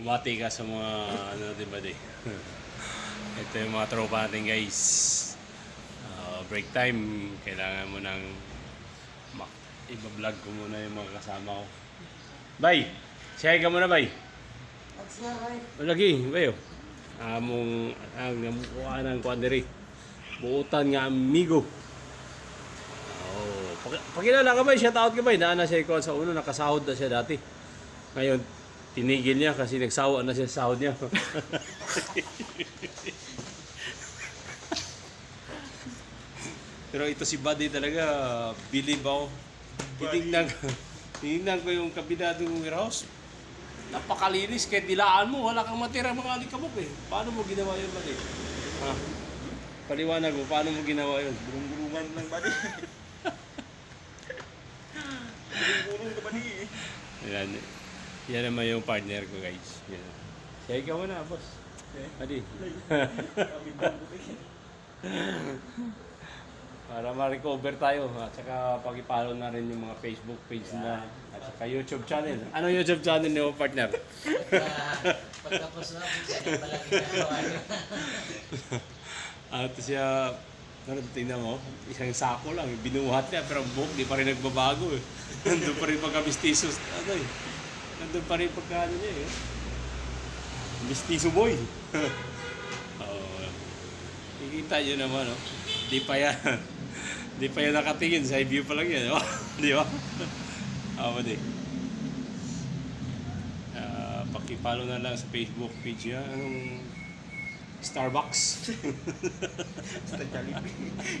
Bumati ka sa mga ano din ba di? Ito yung mga tropa natin guys. Ah, break time, kailangan mo nang iba-vlog ko muna yung mga kasama ko. Bay! Hi ka muna, bay! Lagi, bayo. Among ang namukuha ng kwandiri. Buutan nga amigo. Oh, pakilala ka ba? Shout out ka ba? Naana siya ikaw sa uno, nakasahod na siya dati. Ngayon, tinigil niya kasi nagsawa na siya sa sahod niya. Pero ito si Buddy talaga, believe ako. Tinignan, tinignan ko yung kabinadong warehouse. Napakalinis, kahit dilaan mo, wala kang matira mga alikabok eh. Paano mo ginawa yun, Buddy? Ha? Paliwanag mo, paano mo ginawa yun? Gulong-gulungan lang di? Gulong-gulong ka ba di? Yan. Yan naman yung partner ko, guys. Yan. Sige ka muna, boss. Buddy. Para ma-recover tayo. At saka pag-follow na rin yung mga Facebook page na at saka YouTube channel. Ano YouTube channel niyo, partner? Pagtapos na, ganyan pala ginagawa. At siya, ano, tingnan mo, isang sako lang, binuhat niya, pero ang buhok, di pa rin nagbabago eh. Nandun pa rin pagka mistisos, ano eh. Nandun pa rin pagka ano niya eh. Mistiso boy. Oo. Kikita nyo naman, oh. Di pa yan. di pa yan nakatingin, side view pa lang yan, oh. di ba? Ah, di. Ah, pakipalo na lang sa Facebook page niya. Anong Starbucks? Basta Jollibee.